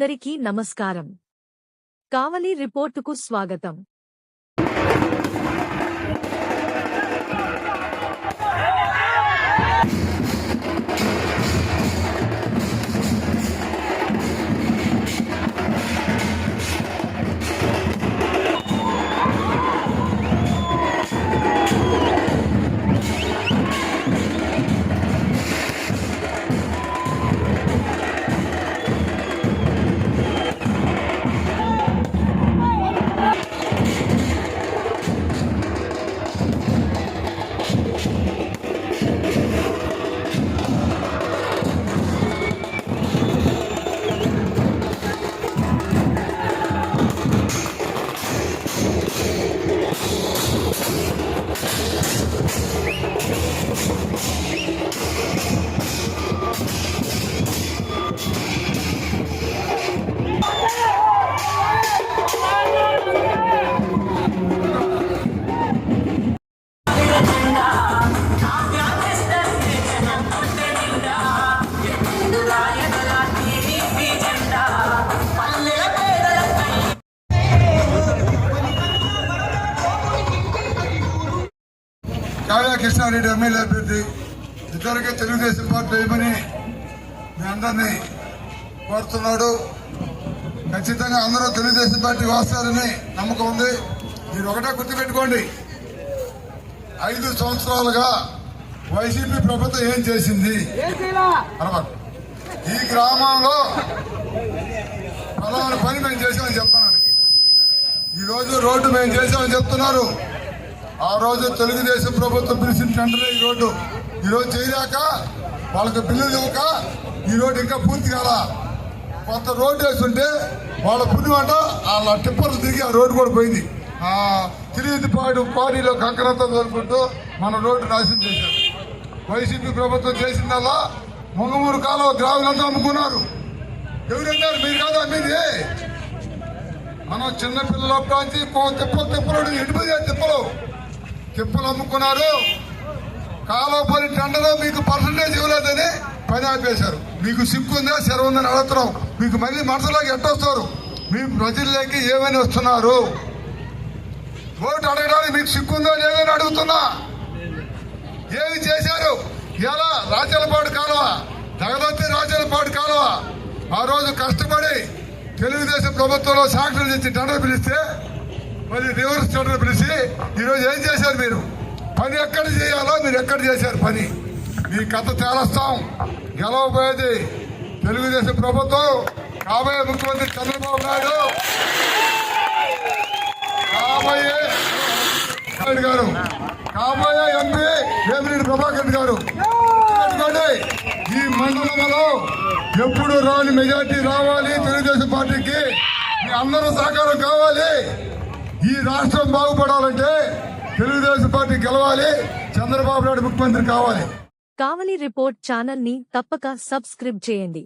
అందరికీ నమస్కారం. కావలి రిపోర్టుకు స్వాగతం. కావ్య కృష్ణారెడ్డి ఎమ్మెల్యే అభ్యర్థి. ఇద్దరికి తెలుగుదేశం పార్టీ వేయమని మీ అందరినీ కోరుతున్నాడు. ఖచ్చితంగా అందరూ తెలుగుదేశం పార్టీకి వస్తారని నమ్మకం ఉంది. మీరు ఒకటే గుర్తుపెట్టుకోండి. ఐదు సంవత్సరాలుగా వైసీపీ ప్రభుత్వం ఏం చేసింది? ఈ గ్రామంలో పలానా పని మేము చేసామని చెప్తున్నాను ఈరోజు రోడ్డు మేము చేసామని చెప్తున్నారు. ఆ రోజు తెలుగుదేశం ప్రభుత్వం పిలిచిన టెండర్ ఈ రోడ్డు. ఈరోజు చేయాక చేయలేక వాళ్ళకి బిల్లులు ఇవ్వక ఈ రోడ్డు ఇంకా పూర్తి కాల. కొత్త రోడ్డు వేస్తుంటే వాళ్ళ పుణ్యం అంట వాళ్ళ టిప్పర్లు తిరిగి ఆ రోడ్డు కూడా పోయింది. ఆ తిరిగి పాడు పాడీలో కంకరంతా మన రోడ్డు నాశనం చేశారు. వైసీపీ ప్రభుత్వం చేసిందల్లా మొంగమూరు కాలువ గ్రామంతా అమ్ముకున్నారు. ఎవరంటారు? మీరు కాదా మీది? మనం చిన్నపిల్లల ప్రాంతి తిప్పలు తిప్పలు ఎడిపోయే తిప్పలు. చెప్పులు అమ్ముకున్నారు. కాలువ పని టెండలో మీకు పర్సంటేజ్ ఇవ్వలేదని పని ఆపేశారు. మీకు సిక్కు ఉందా? సెరవు ఉందని అడుగుతున్నాం. మీకు మళ్ళీ మనసులోకి ఎట్టొస్తారు మీ ప్రజల్లోకి ఏమైనా వస్తున్నారు? ఓటు అడగడానికి మీకు సిక్కు ఉందా లేదని అడుగుతున్నా. ఏమి చేశారు? ఎలా? రాజ్యాలపాడు కాలువ. జగదత్తి రాజ్యాలపాడు కాలువ. ఆ రోజు కష్టపడి తెలుగుదేశం ప్రభుత్వంలో సాక్షులు తెచ్చి టెండర్ పిలిస్తే మరి రివర్స్ టెండర్ పిలిచి ఈరోజు ఏం చేశారు మీరు? పని ఎక్కడ చేయాలో మీరు ఎక్కడ చేశారు పని? మీ కథ తేలస్తాం. గెలవబోయేది తెలుగుదేశం ప్రభుత్వం. కాబోయే ముఖ్యమంత్రి చంద్రబాబు నాయుడు. కాబోయే గారు. కాబోయే ఎంపీ వేమిరెడ్డి ప్రభాకర్ గారు. ఈ మండలంలో ఎప్పుడు రాని మెజార్టీ రావాలి తెలుగుదేశం పార్టీకి. మీ అందరూ సహకారం కావాలి. ఈ రాష్ట్రం బాగుపడాలంటే తెలుగుదేశం పార్టీ గెలవాలి చంద్రబాబు నాయుడు ముఖ్యమంత్రి కావాలి. కావలి రిపోర్ట్ ఛానల్ని తప్పక సబ్స్క్రైబ్ చేయండి.